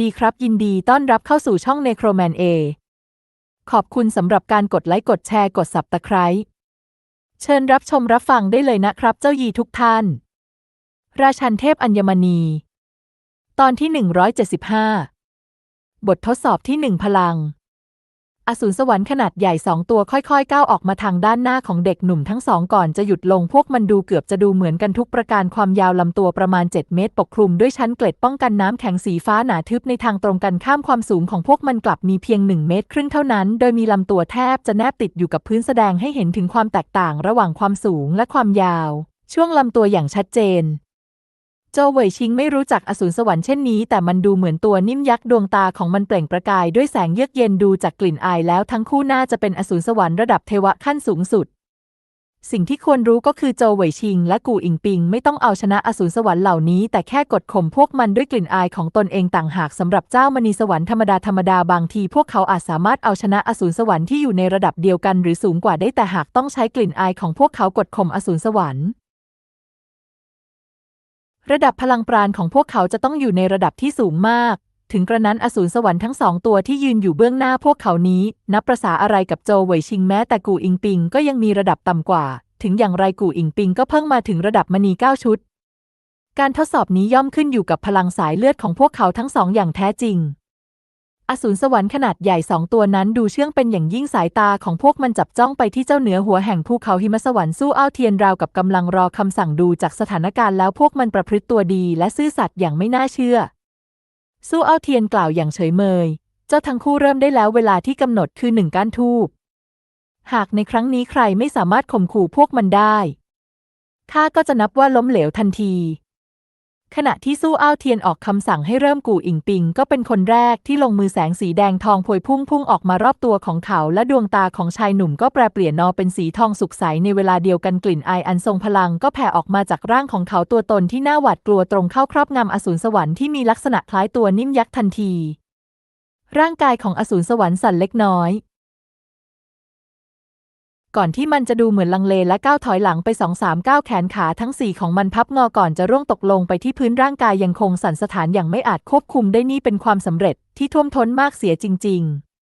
ดีครับ ยินดีต้อนรับเข้าสู่ช่อง Necroman A ขอบคุณสำหรับการกดไลค์ กดแชร์ กด Subscribe เชิญรับชมรับฟังได้เลยนะครับ เจ้ายีทุกท่าน ราชันเทพอัญมณี ตอนที่ 175 บททดสอบที่หนึ่งพลัง อสูรสวรรค์ขนาดใหญ่สองตัวค่อยๆ ก้าวออกมาทางด้านหน้าของเด็กหนุ่มทั้งสองก่อนจะหยุดลงพวกมันดูเกือบจะดูเหมือนกันทุกประการความยาวลำตัวประมาณ 7 เมตร ปกคลุมด้วยชั้นเกล็ดป้องกันน้ำแข็งสีฟ้าหนาทึบในทางตรงกันข้ามความสูงของพวกมันกลับมีเพียง 1 เมตร ครึ่งเท่านั้น โดยมีลำตัวแทบจะแนบติดอยู่กับพื้นแสดงให้เห็นถึงความแตกต่างระหว่างความสูงและความยาว ช่วงลำตัวอย่างชัดเจน โจวเว่ยชิงไม่รู้จักอสูรสวรรค์เช่นนี้ แต่มันดูเหมือนตัวนิ่มยักษ์ดวงตาของมันเปล่งประกายด้วยแสงเยือกเย็นดูจากกลิ่นอายแล้วทั้งคู่น่าจะเป็นอสูรสวรรค์ระดับเทวะขั้นสูงสุด สิ่งที่ควรรู้ก็คือโจวเว่ยชิง และกูอิงปิง ไม่ต้องเอาชนะอสูรสวรรค์เหล่านี้ แต่แค่กดข่มพวกมันด้วยกลิ่นอายของตนเองต่างหากสำหรับเจ้ามณีสวรรค์ธรรมดาธรรมดาบางทีพวกเขาอาจสามารถเอาชนะอสูรสวรรค์ที่อยู่ในระดับเดียวกัน หรือสูงกว่าได้แต่หากต้องใช้กลิ่นอายของพวกเขากดข่มอสูรสวรรค์ ระดับพลังปราณของพวกเขาจะต้องอยู่ในระดับที่สูงมาก ถึงกระนั้นอสูรสวรรค์ทั้งสองตัวที่ยืนอยู่เบื้องหน้าพวกเขานี้ นับประษาอะไรกับโจวเหวยชิงแม้แต่กูอิงปิงก็ยังมีระดับต่ำกว่า ถึงอย่างไรกูอิงปิงก็เพิ่งมาถึงระดับมณีเก้าชุด การทดสอบนี้ย่อมขึ้นอยู่กับพลังสายเลือดของพวกเขาทั้งสองอย่างแท้จริง อสูรสวรรค์ขนาดใหญ่สองตัวนั้นดูเชื่องเป็นอย่างยิ่งสายตาของพวกมันจับจ้องไปที่เจ้าเหนือหัวแห่งภูเขาหิมะสวรรค์สู้อ้าวเทียนราวกับกำลังรอคำสั่งดูจากสถานการณ์แล้วพวกมันประพฤติตัวดีและซื่อสัตย์อย่างไม่น่าเชื่อ สู้อ้าวเทียนกล่าวอย่างเฉยเมย เจ้าทั้งคู่เริ่มได้แล้วเวลาที่กำหนดคือหนึ่งก้านทูบหากในครั้งนี้ใครไม่สามารถข่มขู่พวกมันได้ข้าก็จะนับว่าล้มเหลวทันที ขณะที่สู้อ้าวเทียนออกคำสั่งให้เริ่มกู่อิงปิง ก็เป็นคนแรกที่ลงมือแสงสีแดงทองพวยพุ่งพุ่งออกมารอบตัวของเขา และดวงตาของชายหนุ่มก็แปรเปลี่ยนนอเป็นสีทองสุกใสในเวลาเดียวกันกลิ่นอายอันทรงพลังก็แผ่ออกมาจากร่างของเขาตัวตนที่น่าหวาดกลัวตรงเข้าครอบงำอสูรสวรรค์ที่มีลักษณะคล้ายตัวนิ่มยักษ์ทันที ร่างกายของอสูรสวรรค์สั่นเล็กน้อย ก่อนที่มันจะดูเหมือนลังเลและก้าวถอยหลังไปสองสามก้าวแขนขาทั้งสี่ของมันพับงอก่อนจะร่วงตกลงไปที่พื้นร่างกายยังคงสั่นสถานอย่างไม่อาจควบคุมได้นี่เป็นความสำเร็จที่ท่วมท้นมากเสียจริง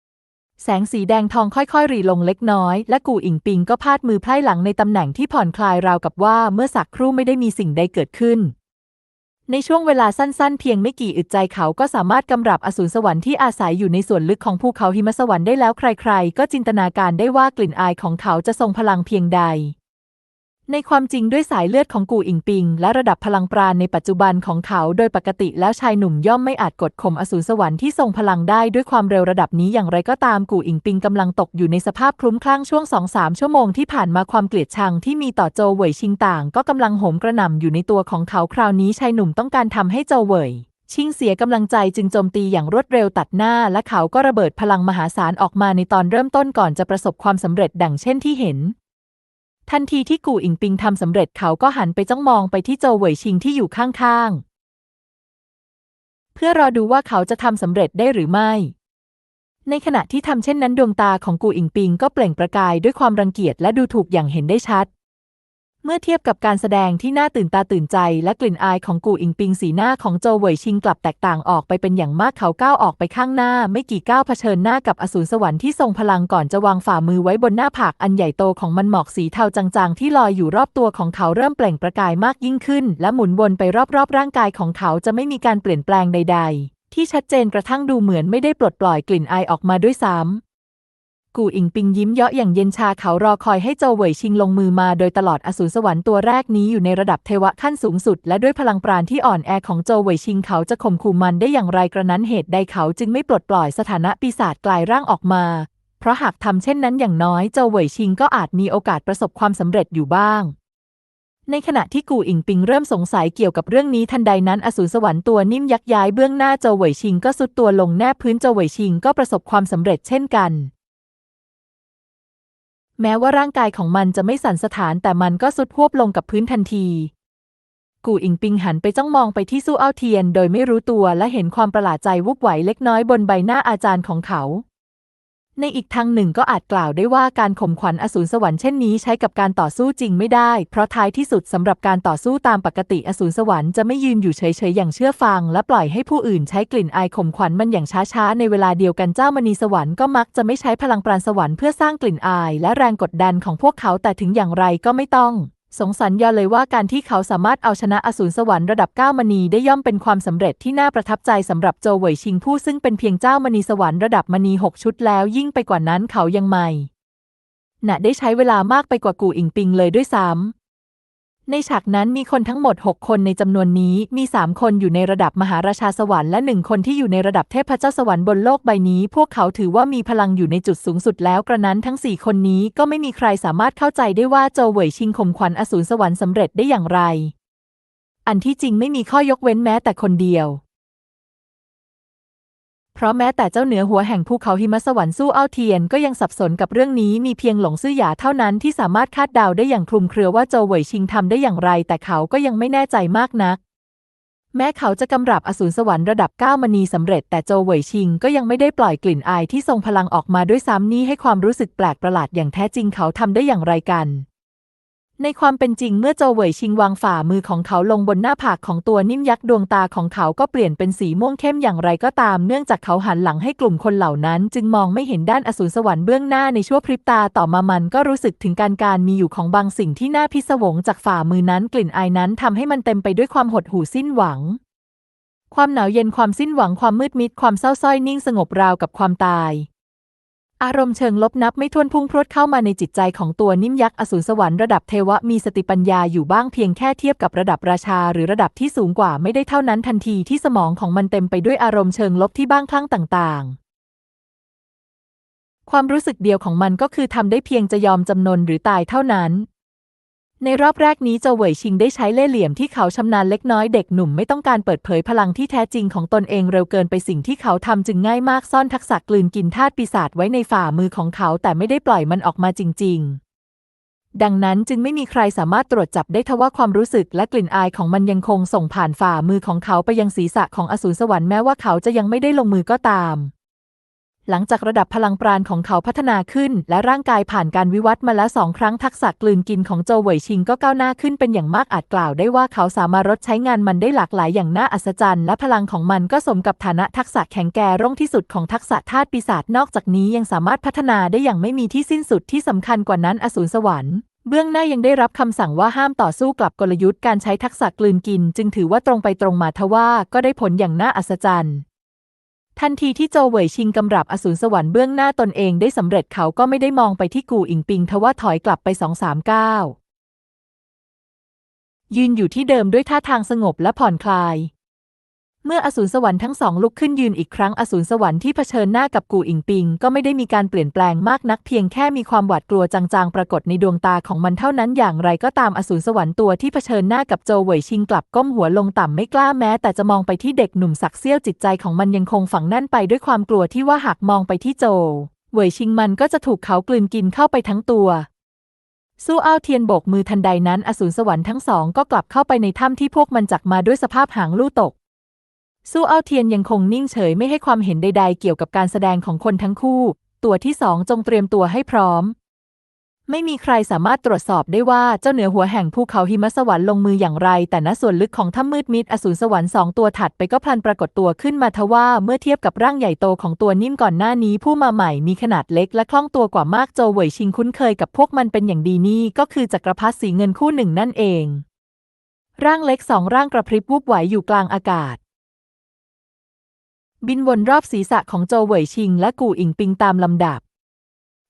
ๆแสงสีแดงทองค่อยๆ รีลงเล็กน้อย และกูอิงปิงก็พาดมือไพร่หลังในตำแหน่งที่ผ่อนคลายราวกับว่าเมื่อสักครู่ไม่ได้มีสิ่งใดเกิดขึ้น ในช่วงเวลาสั้นๆ เพียงไม่กี่อึดใจเขาก็สามารถกำรับอสูรสวรรค์ที่อาศัยอยู่ในส่วนลึกของภูเขาหิมะสวรรค์ได้แล้วใครๆ ก็จินตนาการได้ว่ากลิ่นอายของเขาจะทรงพลังเพียงใด ในความจริงด้วยสายเลือดของกูอิงปิง และระดับพลังปราณในปัจจุบันของเขา โดยปกติแล้วชายหนุ่มย่อมไม่อาจกดข่มอสูรสวรรค์ที่ทรงพลังได้ด้วยความเร็วระดับนี้อย่างไรก็ตามกูอิงปิงกำลังตกอยู่ในสภาพคลุ้มคลั่งช่วงสองสามชั่วโมงที่ผ่านมาความเกลียดชังที่มีต่อโจวเหวยชิงต่าง ก็กำลังโหมกระหน่ำอยู่ในตัวของเขาคราวนี้ชายหนุ่มต้องการทำให้โจวเหวยชิงเสียกำลังใจจึงโจมตีอย่างรวดเร็วตัดหน้า และเขาก็ระเบิดพลังมหาศาลออกมาในตอนเริ่มต้นก่อนจะประสบความสำเร็จดังเช่นที่เห็น ทันทีที่กูอิงปิงทำสำเร็จเขาก็หันไปจ้องมองไปที่โจวเหวยชิงที่อยู่ข้างๆ เพื่อรอดูว่าเขาจะทำสำเร็จได้หรือไม่ ในขณะที่ทำเช่นนั้นดวงตาของกูอิงปิงก็เปล่งประกายด้วยความรังเกียจและดูถูกอย่างเห็นได้ชัด เมื่อเทียบกับการแสดงที่น่าตื่นตาตื่นใจ และกลิ่นอายของกูอิงปิงสีหน้าของโจวเหวยชิงกลับแตกต่างออกไปเป็นอย่างมากเขาก้าวออกไปข้างหน้า ไม่กี่ก้าวเผชิญหน้ากับอสูรสวรรค์ที่ทรงพลังก่อนจะวางฝ่ามือไว้บนหน้าผากอันใหญ่โตของมันหมอกสีเทาจางๆ ที่ลอยอยู่รอบตัวของเขาเริ่มเปล่งประกายมากยิ่งขึ้น และหมุนวนไปรอบๆ ร่างกายของเขาจะไม่มีการเปลี่ยนแปลงใด ๆ ที่ชัดเจนกระทั่งดูเหมือนไม่ได้ปลดปล่อยกลิ่นอายออกมาด้วยซ้ำ กูอิงปิงยิ้มเยาะอย่างเย็นชาเขารอคอยให้โจวเหวยชิงลงมือมาโดยตลอดอสูรสวรรค์ตัวแรกนี้อยู่ในระดับเทวะขั้นสูงสุด และด้วยพลังปราณที่อ่อนแอของโจวเหวยชิงเขาจะข่มขู่มันได้อย่างไรกระนั้นเหตุใดเขาจึงไม่ปลดปล่อยสถานะปีศาจกลายร่างออกมา เพราะหากทำเช่นนั้นอย่างน้อยโจวเหวยชิงก็อาจมีโอกาสประสบความสำเร็จอยู่บ้างในขณะที่กูอิงปิงเริ่มสงสัยเกี่ยวกับเรื่องนี้ทันใดนั้นอสูรสวรรค์ตัวนิ่มยักย้ายเบื้องหน้าโจวเหวยชิงก็สุดตัวลงแนบพื้นโจวเหวยชิงก็ประสบความสำเร็จเช่นกัน แม้ว่าร่างกายของมันจะไม่สั่นสถานแต่มันก็สุดพวบลงกับพื้นทันที กูอิงปิงหันไปจ้องมองไปที่ซู่อ้าวเทียน โดยไม่รู้ตัวและเห็นความประหลาดใจวุบไหวเล็กน้อยบนใบหน้าอาจารย์ของเขา ในอีกทางหนึ่งก็อาจกล่าวได้ว่าการข่มขวัญอสูรสวรรค์เช่นนี้ใช้กับการต่อสู้จริงไม่ได้ เพราะท้ายที่สุดสำหรับการต่อสู้ตามปกติอสูรสวรรค์จะไม่ยืนอยู่เฉยๆอย่างเชื่อฟัง และปล่อยให้ผู้อื่นใช้กลิ่นอายข่มขวัญมันอย่างช้าๆ ในเวลาเดียวกันเจ้ามณีสวรรค์ก็มักจะไม่ใช้พลังปราณสวรรค์เพื่อสร้างกลิ่นอาย และแรงกดดันของพวกเขาแต่ถึงอย่างไรก็ไม่ต้อง สงสัญญาเลยว่าการที่เขาสามารถเอาชนะอสูรสวรรค์ระดับ9มณีได้ย่อมเป็นความสำเร็จที่น่าประทับใจสำหรับโจวเหวยชิงผู้ซึ่งเป็นเพียงเจ้ามณีสวรรค์ระดับมณี 6 ชุดแล้วยิ่งไปกว่านั้นเขายังไม่ น่ะได้ใช้เวลามากไปกว่ากูอิงปิงเลยด้วยซ้ำ ในฉากนั้นมีคนทั้งหมด 6 คนในจำนวนนี้มี 3 คนอยู่ในระดับมหาราชาสวรรค์และหนึ่งคนที่อยู่ในระดับเทพเจ้าสวรรค์บนโลกใบนี้ พวกเขาถือว่ามีพลังอยู่ในจุดสูงสุดแล้วกระนั้นทั้ง 4 คนนี้ก็ไม่มีใครสามารถเข้าใจได้ว่าโจเหวยชิงข่มขวัญอสูรสวรรค์สำเร็จได้อย่างไร อันที่จริงไม่มีข้อยกเว้นแม้แต่คนเดียว ราะแม้แต่เจ้าเหนือหัวแห่งภูเขาหิมะสวรรค์สู้เอ้าเทียนก็ยังสับสนกับเรื่องนี้มีเพียงหลงซื่อหยาเท่านั้นที่สามารถคาดเดาได้อย่างคลุมเครือว่าโจวเหวยชิงทำได้อย่างไร แต่เขาก็ยังไม่แน่ใจมากนัก แม้เขาจะกำราบอสูรสวรรค์ระดับ9มณีสำเร็จแต่โจวเหวยชิงก็ยังไม่ได้ปล่อยกลิ่นอายที่ทรงพลังออกมาด้วยซ้ำนี่ให้ความรู้สึกแปลกประหลาดอย่างแท้จริงเขาทำได้อย่างไรกัน ในความเป็นจริงเมื่อโจวเหวยชิงวางฝ่ามือของเขาลงบนหน้าผากของตัวนิ่มยักษ์ดวงตาของเขาก็เปลี่ยนเป็นสีม่วงเข้มอย่างไรก็ตาม เนื่องจากเขาหันหลังให้กลุ่มคนเหล่านั้น จึงมองไม่เห็นด้านอสูรสวรรค์เบื้องหน้าในชั่วพริบตาต่อมามันก็รู้สึกถึงการการมีอยู่ของบางสิ่งที่น่าพิศวงจากฝ่ามือนั้นกลิ่นอายนั้นทำให้มันเต็มไปด้วยความหดหู่สิ้นหวัง ความหนาวเย็นความสิ้นหวังความมืดมิดความเศร้าส้อยนิ่งสงบราวกับความตาย อารมณ์เชิงลบนับไม่ถ้วนพุ่งพรวดเข้ามาในจิตใจของตัวนิ่มยักษ์อสูรสวรรค์ระดับเทวะมีสติปัญญาอยู่บ้างเพียงแค่เทียบกับระดับราชาหรือระดับที่สูงกว่าไม่ได้เท่านั้นทันทีที่สมองของมันเต็มไปด้วยอารมณ์เชิงลบที่บ้างคลั่งต่างๆความรู้สึกเดียวของมันก็คือทำได้เพียงจะยอมจำนนหรือตายเท่านั้น ในรอบแรกนี้เจาเหวยชิงได้ใช้เล่ห์เหลี่ยมที่เขาชำนาญเล็กน้อยเด็กหนุ่มไม่ต้องการเปิดเผยพลังที่แท้จริงของตนเองเร็วเกินไปสิ่งที่เขาทำจึงง่ายมากซ่อนทักษะกลืนกินธาตุปีศาจไว้ในฝ่ามือของเขาแต่ไม่ได้ปล่อยมันออกมาจริง ๆ ดังนั้นจึงไม่มีใครสามารถตรวจจับได้ทว่าความรู้สึกและกลิ่นอายของมันยังคงส่งผ่านฝ่ามือของเขาไปยังศีรษะของอสูรสวรรค์แม้ว่าเขาจะยังไม่ได้ลงมือก็ตาม หลังจากระดับพลังปราณของเขาพัฒนาขึ้น และร่างกายผ่านการวิวัฒน์มาแล้วสองครั้งทักษะกลืนกินของโจวเหวยชิงก็ก้าวหน้าขึ้นเป็นอย่างมากอาจกล่าวได้ว่าเขาสามารถรดใช้งานมันได้หลากหลายอย่างน่าอัศจรรย์ และพลังของมันก็สมกับฐานะทักษะแข็งแกร่งที่สุดของทักษะธาตุปีศาจนอกจากนี้ยังสามารถพัฒนาได้อย่างไม่มีที่สิ้นสุดที่สำคัญกว่านั้นอสูรสวรรค์เบื้องหน้ายังได้รับคำสั่งว่าห้ามต่อสู้กลับกลยุทธ์การใช้ทักษะกลืนกิน จึงถือว่าตรงไปตรงมาทว่าก็ได้ผลอย่างน่าอัศจรรย์ ทันทีที่โจเหวยชิงกำรับอสูรสวรรค์เบื้องหน้าตนเองได้สำเร็จเขาก็ไม่ได้มองไปที่กูอิงปิงทว่าถอยกลับไปสองสามก้าวยืนอยู่ที่เดิมด้วยท่าทางสงบและผ่อนคลาย เมื่ออสูรสวรรค์ทั้งสองลุกขึ้นยืนอีกครั้งอสูรสวรรค์ที่เผชิญหน้ากับกูอิงปิง ก็ไม่ได้มีการเปลี่ยนแปลงมากนักเพียงแค่มีความหวาดกลัวจางๆ ปรากฏในดวงตาของมันเท่านั้นอย่างไรก็ตามอสูรสวรรค์ตัวที่เผชิญหน้ากับโจเหวยชิงกลับก้มหัวลงต่ำไม่กล้าแม้ แต่จะมองไปที่เด็กหนุ่มสักเซี่ยวจิตใจของมันยังคงฝังแน่นไปด้วยความกลัวที่ว่าหากมองไปที่โจเหวยชิงมันก็จะถูกเขากลืนกินเข้าไปทั้งตัวสู้อ้าวเทียนโบกมือทันใดนั้น อสูรสวรรค์ทั้งสองก็กลับเข้าไปในถ้ำที่พวกมันจักมาด้วยสภาพหางลู่ตก สู้อ้าเทียนยังคงนิ่งเฉยไม่ให้ความเห็นใด ๆ เกี่ยวกับการแสดงของคนทั้งคู่ ตัวที่สองจงเตรียมตัวให้พร้อม ไม่มีใครสามารถตรวจสอบได้ว่าเจ้าเหนือหัวแห่งภูเขาหิมะสวรรค์ลงมืออย่างไร แต่ณส่วนลึกของถ้ำมืดมิดอสูรสวรรค์สองตัวถัดไปก็พลันปรากฏตัวขึ้นมาทว่าเมื่อเทียบกับร่างใหญ่โตของตัวนิ่มก่อนหน้านี้ ผู้มาใหม่มีขนาดเล็กและคล่องตัวกว่ามากโจวเหวยชิงคุ้นเคยกับพวกมันเป็นอย่างดีนี่ก็คือจักรพรรดิสีเงินคู่หนึ่งนั่นเอง ร่างเล็กสองร่างกระพริบวูบไหวอยู่กลางอากาศ บินวนรอบศีรษะของโจเหวยชิง และกูอิงปิงตามลำดับ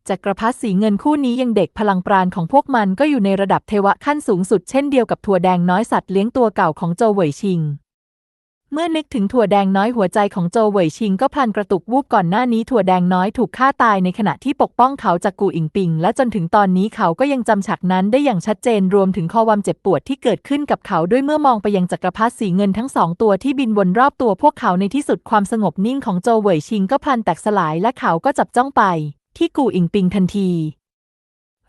จักรพรรดิสีเงินคู่นี้ยังเด็กพลังปราณของพวกมันก็อยู่ในระดับเทวะขั้นสูงสุดเช่นเดียวกับถั่วแดงน้อยสัตว์เลี้ยงตัวเก่าของโจเหวยชิง เมื่อนึกถึงถั่วแดงน้อยหัวใจของโจเหวยชิงก็พลันกระตุกวูบก่อนหน้านี้ถั่วแดงน้อยถูกฆ่าตายในขณะที่ปกป้องเขาจากกูอิงปิง และจนถึงตอนนี้เขาก็ยังจำฉากนั้นได้อย่างชัดเจนรวมถึงข้อความเจ็บปวดที่เกิดขึ้นกับเขาด้วยเมื่อมองไปยังจักรพรรดิสีเงินทั้งสองตัวที่บินวนรอบตัวพวกเขาในที่สุดความสงบนิ่งของโจเหวยชิงก็พลันแตกสลายและเขาก็จับจ้องไป ที่กูอิงปิงทันที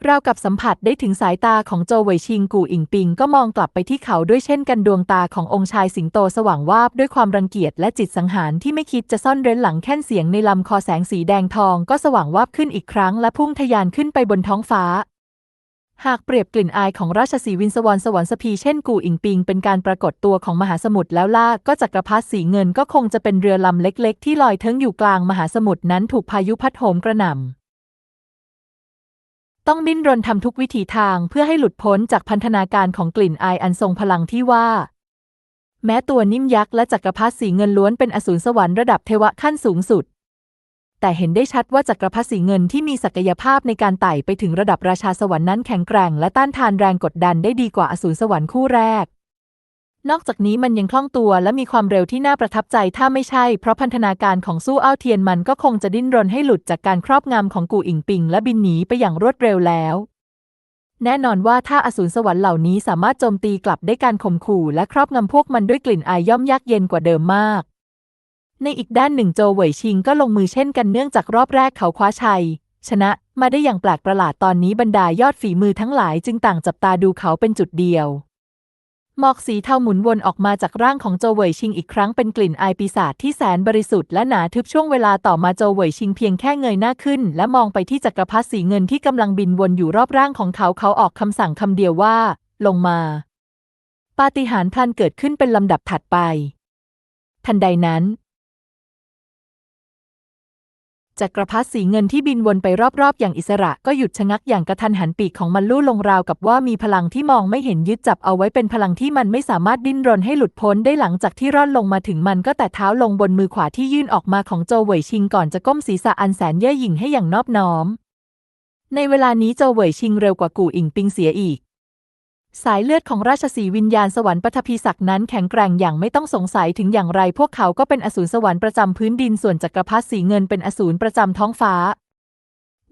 ราวกับสัมผัสได้ถึงสายตาของโจวเหวยชิงกู่อิงปิง ก็มองกลับไปที่เขาด้วยเช่นกันดวงตาขององค์ชายสิงโตสว่างวาบด้วยความรังเกียจและจิตสังหารที่ไม่คิดจะซ่อนเร้นหลังแค่นเสียงในลำคอแสงสีแดงทองก็สว่างวาบขึ้นอีกครั้งและพุ่งทะยานขึ้นไปบนท้องฟ้า หากเปรียบกลิ่นอายของราชสีวินสวรรค์สวรรสพีเช่นกู่อิงปิง เป็นการปรากฏตัวของมหาสมุทรแล้วล่าก็จักรพรรดิสีเงินก็คงจะเป็นเรือลำเล็ก ๆ ที่ลอยเทิงอยู่กลางมหาสมุทรนั้นถูกพายุพัดโหมกระหน่ำ ต้องดิ้นรนทำทุกวิถีทางเพื่อให้หลุดพ้นจากพันธนาการของกลิ่นอายอันทรงพลังที่ว่า แม้ตัวนิ่มยักษ์และจักรพรรดิสีเงินล้วนเป็นอสูรสวรรค์ระดับเทวะขั้นสูงสุด แต่เห็นได้ชัดว่าจักรพรรดิสีเงินที่มีศักยภาพในการไต่ไปถึงระดับราชาสวรรค์นั้นแข็งแกร่งและต้านทานแรงกดดันได้ดีกว่าอสูรสวรรค์คู่แรก นอกจากนี้มันยังคล่องตัวและมีความเร็วที่น่าประทับใจถ้าไม่ใช่ เพราะพันธนาการของสู้อ้าวเทียนมันก็คงจะดิ้นรนให้หลุดจากการครอบงำของกูอิงปิง และบินหนีไปอย่างรวดเร็วแล้ว แน่นอนว่าถ้าอสูรสวรรค์เหล่านี้สามารถโจมตีกลับได้การข่มขู่และครอบงำพวกมันด้วยกลิ่นอายย่อมยากเย็นกว่าเดิมมาก ในอีกด้านหนึ่งโจวเหวยชิงก็ลงมือเช่นกันเนื่องจากรอบแรกเขาคว้าชัยชนะมาได้อย่างแปลกประหลาดตอนนี้บรรดายอดฝีมือทั้งหลายจึงต่างจับตาดูเขาเป็นจุดเดียว หมอกสีเทาหมุนวนออกมาจากร่างของโจเวยชิงอีกครั้งเป็นกลิ่นอายปีศาจที่แสนบริสุทธิ์และหนาทึบช่วงเวลาต่อมาโจเวยชิงเพียงแค่เงยหน้าขึ้น และมองไปที่จักรพรรดิสีเงินที่กำลังบินวนอยู่รอบร่างของเขาเขาออกคำสั่งคำเดียวว่า ลงมา ปาฏิหาริย์พลันเกิดขึ้นเป็นลำดับถัดไป ทันใดนั้น จักรพรรดิสีเงินที่บินวนไปรอบๆ อย่างอิสระก็หยุดชะงักอย่างกระทันหันปีกของมันลู่ลงราวกับว่ามีพลังที่มองไม่เห็นยึดจับเอาไว้เป็นพลังที่มันไม่สามารถดิ้นรนให้หลุดพ้นได้หลังจากที่ร่อนลงมาถึงมันก็แต่เท้าลงบนมือขวาที่ยื่นออกมาของโจวเหวยชิงก่อนจะก้มศีรษะอันแสนเย่อหยิ่งให้อย่างนอบน้อม ในเวลานี้โจวเหวยชิงเร็วกว่ากู่อิงปิงเสียอีก สายเลือดของราชสีวิญญาณสวรรค์ปฐพีศักดิ์นั้นแข็งแกร่งอย่างไม่ต้องสงสัยถึงอย่างไร พวกเขาก็เป็นอสูรสวรรค์ประจำพื้นดินส่วนจักรพรรดิสีเงินเป็นอสูรประจำท้องฟ้า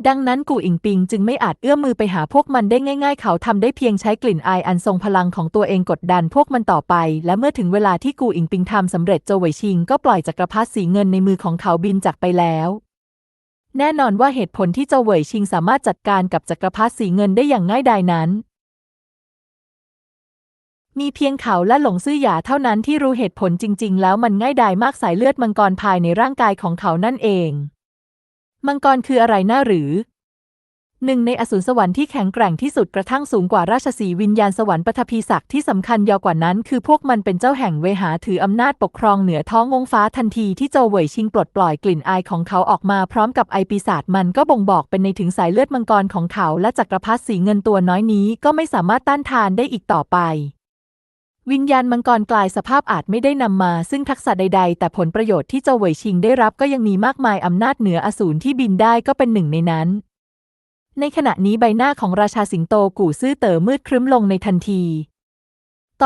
ดังนั้นกูอิงปิงจึงไม่อาจเอื้อมมือไปหาพวกมันได้ง่าย ๆ เขาทำได้เพียงใช้กลิ่นอายอันทรงพลังของตัวเองกดดันพวกมันต่อไป และเมื่อถึงเวลาที่กูอิงปิงทำสำเร็จโจวยชิง ก็ปล่อยจักรพรรดิสีเงินในมือของเขาบินจากไปแล้วแน่นอนว่าเหตุผลที่โจวเหวยชิงสามารถจัดการกับจักรพรรดิสีเงินได้อย่างง่ายดายนั้น มีเพียงเขาและหลงซื่อหยาเท่านั้นที่รู้เหตุผลจริง ๆ แล้วมันง่ายดายมากสายเลือดมังกรภายในร่างกายของเขานั่นเอง มังกรคืออะไรน่าหรือ หนึ่งในอสูรสวรรค์ที่แข็งแกร่งที่สุดกระทั่งสูงกว่าราชสีวิญญาณสวรรค์ปฐพีศักดิ์ที่สำคัญยาวกว่านั้น คือพวกมันเป็นเจ้าแห่งเวหาถืออำนาจปกครองเหนือท้องวงฟ้าทันทีที่โจวเหวยชิงปลดปล่อยกลิ่นอายของเขาออกมาพร้อมกับไอปีศาจมันก็บ่งบอกเป็นในถึงสายเลือดมังกรของเขา และจักรพรรดิสีเงินตัวน้อยนี้ก็ไม่สามารถต้านทานได้อีกต่อไป วิญญาณมังกรกลายสภาพอาจไม่ได้นำมา ซึ่งทักษะใด ๆ แต่ผลประโยชน์ที่เจ้าเหวยชิงได้รับก็ยังมีมากมายอำนาจเหนืออสูรที่บินได้ก็เป็นหนึ่งในนั้น ในขณะนี้ใบหน้าของราชาสิงโตกู่ซื่อเต๋อมืดครึ้มลงในทันที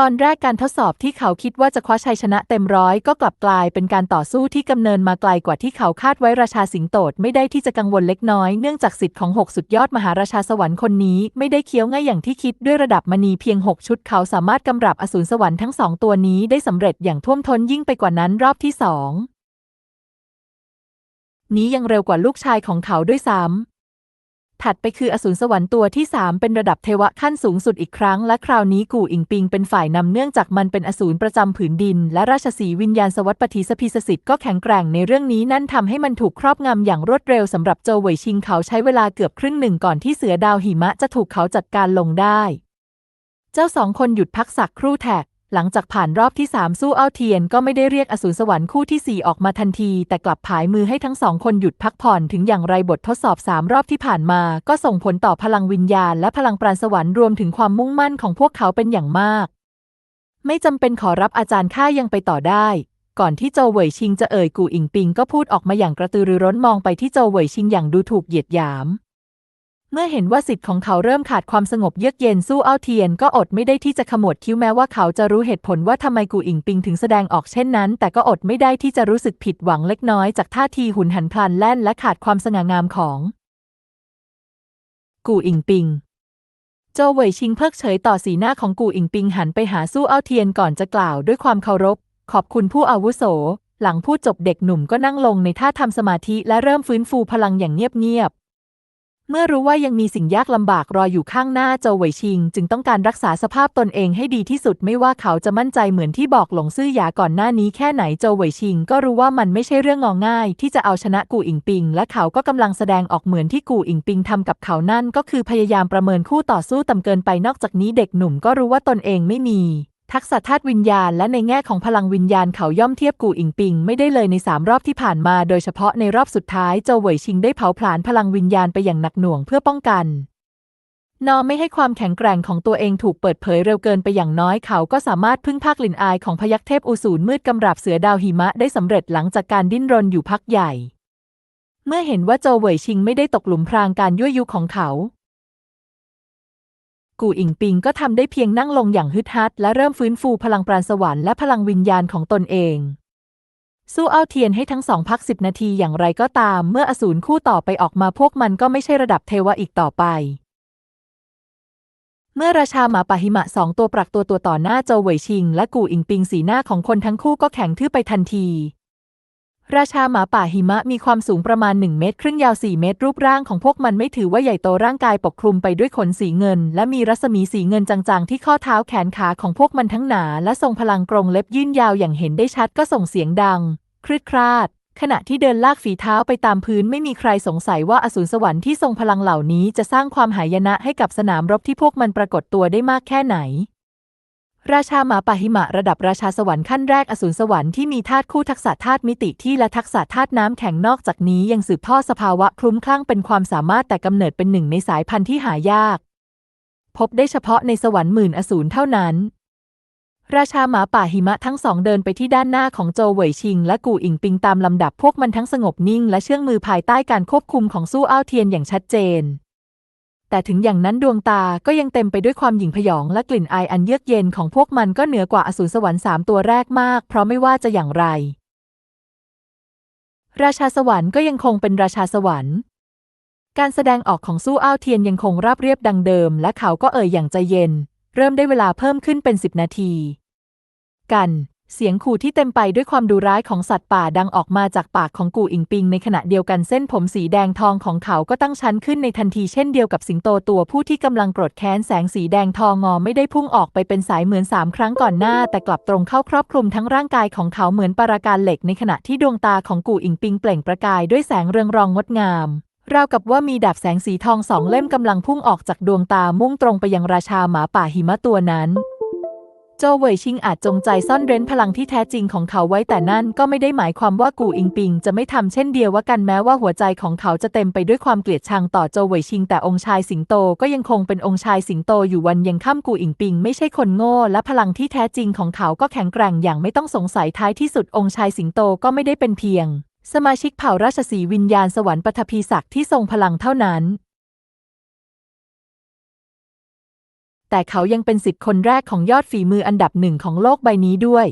ตอนแรกการทดสอบที่เขาคิดว่าจะคว้าชัยชนะเต็มร้อยก็กลับกลายเป็นการต่อสู้ที่กำเนินมาไกลกว่าที่เขาคาดไว้ราชาสิงโตดไม่ได้ที่จะกังวลเล็กน้อยเนื่องจากสิทธิ์ของหกสุดยอดมหาราชาสวรรค์คนนี้ไม่ได้เคี้ยวง่ายอย่างที่คิดด้วยระดับมณีเพียงหกชุดเขาสามารถกำราบอสูรสวรรค์ทั้งสองตัวนี้ได้สำเร็จอย่างท่วมท้นยิ่งไปกว่านั้นรอบที่สองนี้ยังเร็วกว่าลูกชายของเขาด้วยซ้ำ ถัดไปคืออสูรสวรรค์ตัวที่ 3 เป็นระดับเทวะขั้นสูงสุดอีกครั้ง และคราวนี้กู่อิงปิงเป็นฝ่ายนำเนื่องจากมันเป็นอสูรประจำผืนดิน และราชสีวิญญาณสวัสดิ์ปฏิสพิสสิทธิ์ก็แข็งแกร่งในเรื่องนี้นั่นทำให้มันถูกครอบงำอย่างรวดเร็วสำหรับโจวเวยชิงเขาใช้เวลาเกือบครึ่งหนึ่งก่อนที่เสือดาวหิมะจะถูกเขาจัดการลงได้ เจ้าสองคนหยุดพักสักครู่แท็ก หลังจากผ่านรอบที่สามสู้เอ้าเทียนก็ไม่ได้เรียกอสูรสวรรค์คู่ที่สี่ออกมาทันที แต่กลับผายมือให้ทั้งสองคนหยุดพักผ่อนถึงอย่างไรบททดสอบสามรอบที่ผ่านมา ก็ส่งผลต่อพลังวิญญาณและพลังปราณสวรรค์รวมถึงความมุ่งมั่นของพวกเขาเป็นอย่างมาก ไม่จำเป็นขอรับอาจารย์ข้ายังไปต่อได้ ก่อนที่โจเหวยชิงจะเอ่ยกู่อิงปิงก็พูดออกมาอย่างกระตือรือร้นมองไปที่โจเหวยชิงอย่างดูถูกเหยียดหยาม เมื่อเห็นว่าสิทธิ์ของเขาเริ่มขาดความสงบเยือกเย็นสู้เอ้าเทียนก็อดไม่ได้ที่จะขมวดคิ้วแม้ว่าเขาจะรู้เหตุผลว่าทำไมกูอิงปิงถึงแสดงออกเช่นนั้น แต่ก็อดไม่ได้ที่จะรู้สึกผิดหวังเล็กน้อยจากท่าทีหุนหันพลันแล่นและขาดความสง่างามของ กูอิงปิงโจวเหวยชิงเพิกเฉยต่อสีหน้าของกูอิงปิงหันไปหาสู้เอ้าเทียนก่อนจะกล่าวด้วยความเคารพ ขอบคุณผู้อาวุโส หลังพูดจบเด็กหนุ่มก็นั่งลงในท่าทำสมาธิและเริ่มฟื้นฟูพลังอย่างเงียบ เมื่อรู้ว่ายังมีสิ่งยากลำบากรออยู่ข้างหน้าโจวเหวยชิง จึงต้องการรักษาสภาพตนเองให้ดีที่สุดไม่ว่าเขาจะมั่นใจเหมือนที่บอกหลงซื่อหยาก่อนหน้านี้แค่ไหนโจวเหวยชิง ก็รู้ว่ามันไม่ใช่เรื่องงอง่าย ที่จะเอาชนะกูอิงปิง และเขาก็กำลังแสดงออกเหมือนที่กูอิงปิงทำกับเขานั่นก็คือพยายามประเมินคู่ต่อสู้ต่ำเกินไปนอกจากนี้เด็กหนุ่มก็รู้ว่าตนเองไม่มี ทักษะธาตุวิญญาณและในแง่ของพลังวิญญาณเขาย่อมเทียบกูอิงปิงไม่ได้เลยในสามรอบที่ผ่านมา โดยเฉพาะในรอบสุดท้ายโจวเหวยชิงได้เผาผลาญพลังวิญญาณไปอย่างหนักหน่วงเพื่อป้องกัน นอไม่ให้ความแข็งแกร่งของตัวเองถูกเปิดเผยเร็วเกินไปอย่างน้อยเขาก็สามารถพึ่งพากลิ่นอายของพยัคเทพอุสูรมืดกำราบเสือดาวหิมะได้สำเร็จหลังจากการดิ้นรนอยู่พักใหญ่ เมื่อเห็นว่าโจวเหวยชิงไม่ได้ตกหลุมพรางการยั่วยุของเขา กูอิงปิงก็ทำได้เพียงนั่งลงอย่างฮึดฮัดและเริ่มฟื้นฟูพลังปราณสวรรค์และพลังวิญญาณของตนเองสู้เอาเทียนให้ทั้งสองพักสิบนาทีอย่างไรก็ตาม เมื่ออสูรคู่ต่อไปออกมาพวกมันก็ไม่ใช่ระดับเทวะอีกต่อไป เมื่อราชาหมาป่าหิมะสองตัวปรักตัวตัวต่อหน้าโจวเหวยชิง และกูอิงปิงสีหน้าของคนทั้งคู่ก็แข็งทื่อไปทันที ราชาหมาป่าหิมะมีความสูงประมาณ 1 เมตร ครึ่งยาว 4 เมตร รูปร่างของพวกมันไม่ถือว่าใหญ่โตร่างกายปกคลุมไปด้วยขนสีเงิน และมีรัศมีสีเงินจางๆ ที่ข้อเท้าแขนขาของพวกมันทั้งหนา และทรงพลังกรงเล็บยื่นยาวอย่างเห็นได้ชัดก็ส่งเสียงดัง ครืดคราด ขณะที่เดินลากฝีเท้าไปตามพื้นไม่มีใครสงสัยว่าอสูรสวรรค์ที่ทรงพลังเหล่านี้จะสร้างความหายนะให้กับสนามรบที่พวกมันปรากฏตัวได้มากแค่ไหน ราชาหมาป่าหิมะระดับราชาสวรรค์ขั้นแรกอสูรสวรรค์ที่มีธาตุคู่ทักษะธาตุมิติที่และทักษะธาตุน้ำแข็งนอกจากนี้ยังสืบทอดสภาวะคลุ้มคลั่งเป็นความสามารถแต่กำเนิดเป็นหนึ่งในสายพันธุ์ที่หายาก พบได้เฉพาะในสวรรค์หมื่นอสูรเท่านั้น ราชาหมาป่าหิมะทั้งสองเดินไปที่ด้านหน้าของโจวเหวยชิง และกูอิงปิงตามลำดับพวกมันทั้งสงบนิ่ง และเชื่องมือภายใต้การควบคุมของสู้อ้าวเทียนอย่างชัดเจน แต่ถึงอย่างนั้นดวงตาก็ยังเต็มไปด้วยความหยิ่งพยองและกลิ่นอายอันเยือกเย็นของพวกมันก็เหนือกว่าอสูรสวรรค์สามตัวแรกมาก เพราะไม่ว่าจะอย่างไร ราชาสวรรค์ก็ยังคงเป็นราชาสวรรค์การแสดงออกของสู้อ้าวเทียนยังคงราบเรียบดังเดิม และเขาก็เอ่ยอย่างใจเย็น เริ่มได้เวลาเพิ่มขึ้นเป็นสิบนาที กัน เสียงขู่ที่เต็มไปด้วยความดุร้ายของสัตว์ป่าดังออกมาจากปากของกูอิงปิง ในขณะเดียวกันเส้นผมสีแดงทองของเขาก็ตั้งชั้นขึ้นในทันทีเช่นเดียวกับสิงโตตัวผู้ที่กำลังโกรธแค้นแสงสีแดงทองงอไม่ได้พุ่งออกไปเป็นสายเหมือนสามครั้งก่อนหน้า แต่กลับตรงเข้าครอบคลุมทั้งร่างกายของเขาเหมือนปราการเหล็ก ในขณะที่ดวงตาของกูอิงปิงเปล่งประกายด้วยแสงเรืองรองงดงามราวกับว่ามีดาบแสงสีทองสองเล่มกำลังพุ่งออกจากดวงตามุ่งตรงไปยังราชาหมาป่าหิมะตัวนั้น โจเวยชิงอาจจงใจซ่อนเร้นพลังที่แท้จริงของเขาไว้แต่นั่นก็ไม่ได้หมายความว่ากูอิงปิงจะไม่ทำเช่นเดียวกันแม้ว่าหัวใจของเขาจะเต็มไปด้วยความเกลียดชังต่อโจเวยชิงแต่องค์ชายสิงโตก็ยังคงเป็นองค์ชายสิงโตอยู่วันยังค่ำกูอิงปิงไม่ใช่คนโง่และพลังที่แท้จริงของเขาก็แข็งแกร่งอย่างไม่ต้องสงสัยท้ายที่สุดองค์ชายสิงโตก็ไม่ได้เป็นเพียง สมาชิกเผ่าราชสีวิญญาณสวรรค์ปฐพีศักดิ์ที่ทรงพลังเท่านั้น แต่เขายังเป็นสิทธิ์คนแรกของยอดฝีมืออันดับหนึ่งของโลกใบนี้ด้วย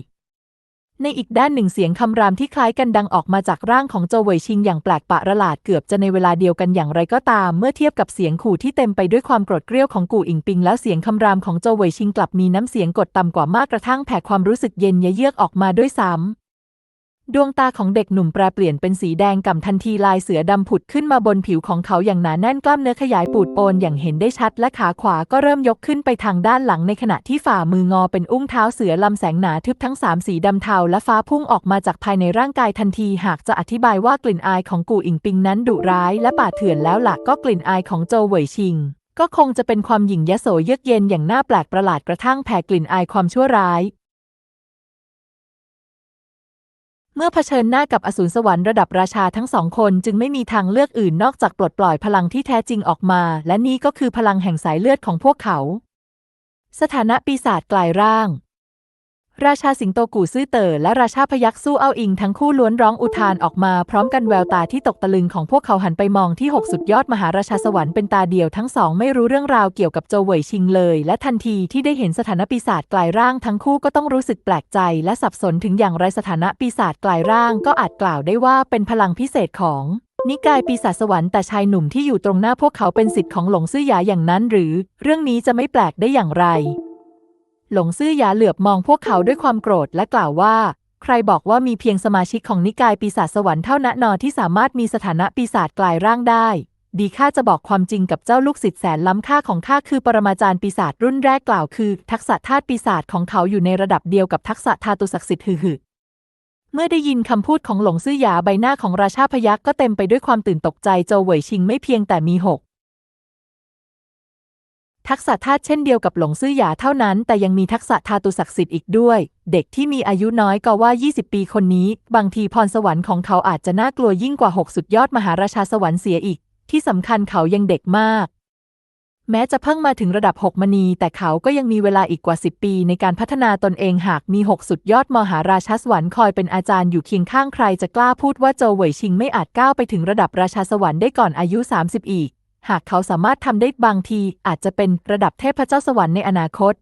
ในอีกด้านหนึ่งเสียงคำรามที่คล้ายกันดังออกมาจากร่างของโจวเวยชิงอย่างแปลกประหลาดเกือบจะในเวลาเดียวกันอย่างไรก็ตาม เมื่อเทียบกับเสียงขู่ที่เต็มไปด้วยความโกรธเกรี้ยวของกูอิงปิง แล้วเสียงคำรามของโจวเวยชิงกลับมีน้ำเสียงกดต่ำกว่ามากกระทั่งแผ่ความรู้สึกเย็นเยือกออกมาด้วยซ้ำ ดวงตาของเด็กหนุ่มแปรเปลี่ยนเป็นสีแดงก่ำทันทีลายเสือดำผุดขึ้นมาบนผิวของเขาอย่างหนาแน่นกล้ามเนื้อขยายปูดโปนอย่างเห็นได้ชัดและขาขวาก็เริ่มยกขึ้นไปทางด้านหลังในขณะที่ฝ่ามืองอเป็นอุ้งเท้าเสือลำแสงหนาทึบทั้งสามสีดำเทาและฟ้าพุ่งออกมาจากภายในร่างกายทันทีหากจะอธิบายว่ากลิ่นอายของกูอิงปิงนั้นดุร้ายและป่าเถื่อนแล้วหลักก็กลิ่นอายของโจวเหวยชิงก็คงจะเป็นความหยิ่งยโสเยือกเย็นอย่างน่าแปลกประหลาดกระทั่งแผ่กลิ่นอายความชั่วร้าย เมื่อเผชิญหน้ากับอสูรสวรรค์ระดับราชาทั้งสองคนจึงไม่มีทางเลือกอื่นนอกจากปลดปล่อยพลังที่แท้จริงออกมา และนี่ก็คือพลังแห่งสายเลือดของพวกเขา สถานะปีศาจกลายร่าง ราชาสิงโตกู่ซื่อเต๋อและราชาพยักสู้เอาอิงทั้งคู่ล้วนร้องอุทานออกมาพร้อมกันแววตาที่ตกตะลึงของพวกเขาหันไปมองที่หกสุดยอดมหาราชาสวรรค์เป็นตาเดียวทั้งสองไม่รู้เรื่องราวเกี่ยวกับโจวเหวยชิงเลย และทันทีที่ได้เห็นสถานะปีศาจกลายร่างทั้งคู่ก็ต้องรู้สึกแปลกใจ และสับสนถึงอย่างไรสถานะปีศาจกลายร่างก็อาจกล่าวได้ว่าเป็นพลังพิเศษของนิกายปีศาจสวรรค์แต่ชายหนุ่มที่อยู่ตรงหน้าพวกเขาเป็นสิทธิ์ของหลงซื่อหยาอย่างนั้นหรือ เรื่องนี้จะไม่แปลกได้อย่างไร หลงซื่อหยาเหลือบมองพวกเขาด้วยความโกรธและกล่าวว่า ใครบอกว่ามีเพียงสมาชิกของนิกายปีศาจสวรรค์เท่านั้นนอที่สามารถมีสถานะปีศาจกลายร่างได้ ดีข้าจะบอกความจริงกับเจ้าลูกศิษย์แสนล้ำค่าของข้าคือปรมาจารย์ปีศาจรุ่นแรกกล่าวคือ ทักษะธาตุปีศาจของเขาอยู่ในระดับเดียวกับทักษะธาตุศักดิ์สิทธิ์หือเมื่อได้ยินคำพูดของหลงซื่อหยาใบหน้าของราชาพยักก็เต็มไปด้วยความตื่นตกใจโจวเหวยชิงไม่เพียงแต่มีหก ทักษะธาตุเช่นเดียวกับหลงซื่อหยาเท่านั้น แต่ยังมีทักษะธาตุศักดิ์สิทธิ์อีกด้วย เด็กที่มีอายุน้อยก็ว่า 20 ปีคนนี้ บางทีพรสวรรค์ของเขาอาจจะน่ากลัวยิ่งกว่า 6 สุดยอดมหาราชาสวรรค์เสียอีก ที่สำคัญเขายังเด็กมาก แม้จะเพิ่งมาถึงระดับ 6 มณี แต่เขาก็ยังมีเวลาอีกกว่า 10 ปี ในการพัฒนาตนเองหากมี 6 สุดยอดมหาราชาสวรรค์คอยเป็นอาจารย์อยู่เคียงข้างใครจะกล้าพูดว่าโจวเหวยชิงไม่อาจก้าวไปถึงระดับราชาสวรรค์ได้ก่อนอายุ 30 อีก หากเขาสามารถทำได้บางทีอาจจะเป็นระดับเทพเจ้าสวรรค์ในอนาคต